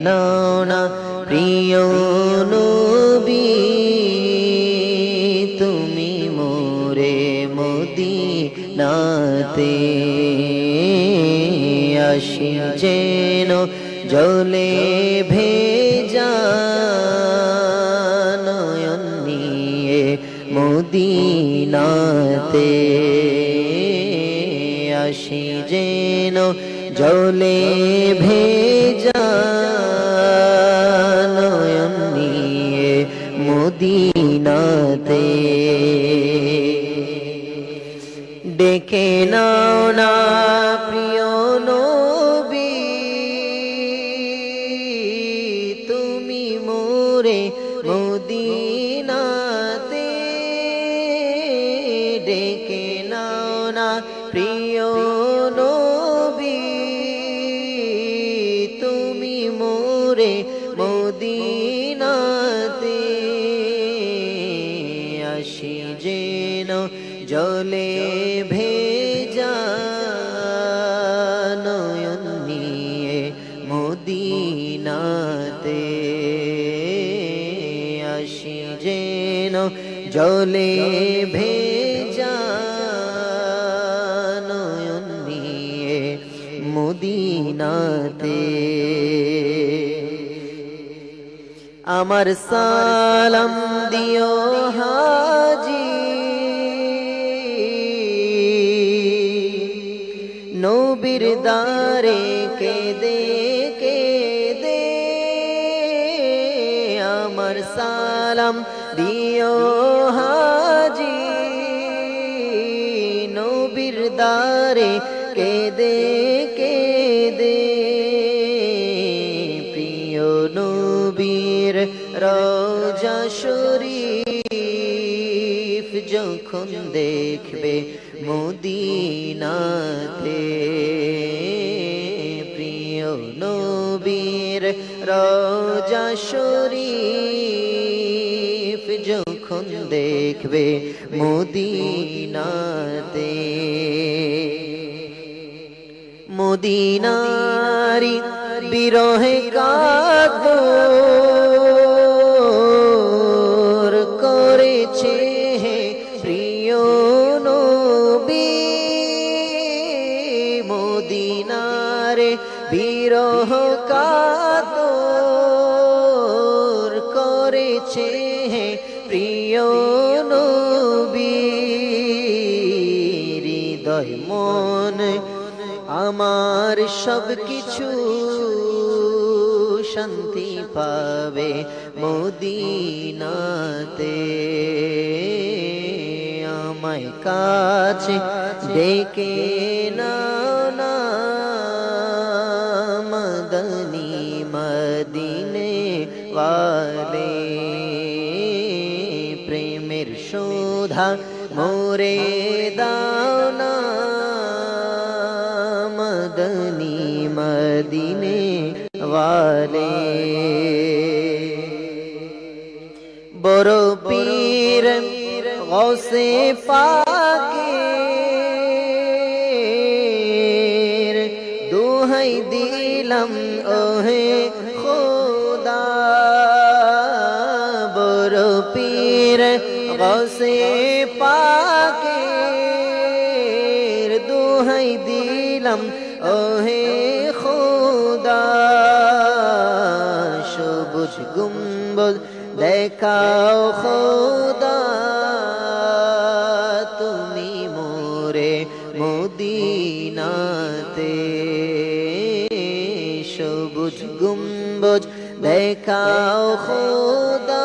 না প্রিয় নবী, তুমি মোরে মোদি নাতে আসি যেন জলে ভেজা নয়ন নিয়ে মদিনাতে আসি যেন জলে ভেজা নয়ন নিয়ে মদিনাতে। ডেকে নাও না মোরে মদিনাতে আসি যেন জলে ভেজা নয়ন নিয়ে মদিনাতে আসি যেন জলে ভেজা নয়ন নিয়ে মদিনাতে আমার সালাম দিও হাজি নবীর দারে কে দে কে দে আমার সালাম দিও হাজি নবীর দারে কে দে কে নবীর রোজা শরীফ যখন দেখবে মদিনাতে প্রিয় নবীর রোজা শরীফ যখন দেখবে মদিনাতে মদিনারি বিরহে করেছে হে প্রিয় নবী। মদিনারে বিরহ করেছে হে প্রিয় নবী। হৃদয় মন, আমার সব কিছু শান্তি পাবে মদিনাতে। আমায় কাছে ডেকে না মদনী মদিনে ওয়ালে প্রেমের শোধা মোরে দাও। মদিনে ওয়ালে। বড় পীর গৌসে পাকে, দোহাই দিলাম ওহে খোদা। বড় পীর গৌসে পাকে, দোহাই দিলাম ওহে খোদা সবুজ গুম্বদ দেখাও খোদা তুমি মোরে মদিনাতে সবুজ গুম্বজ দেখাও খোদা।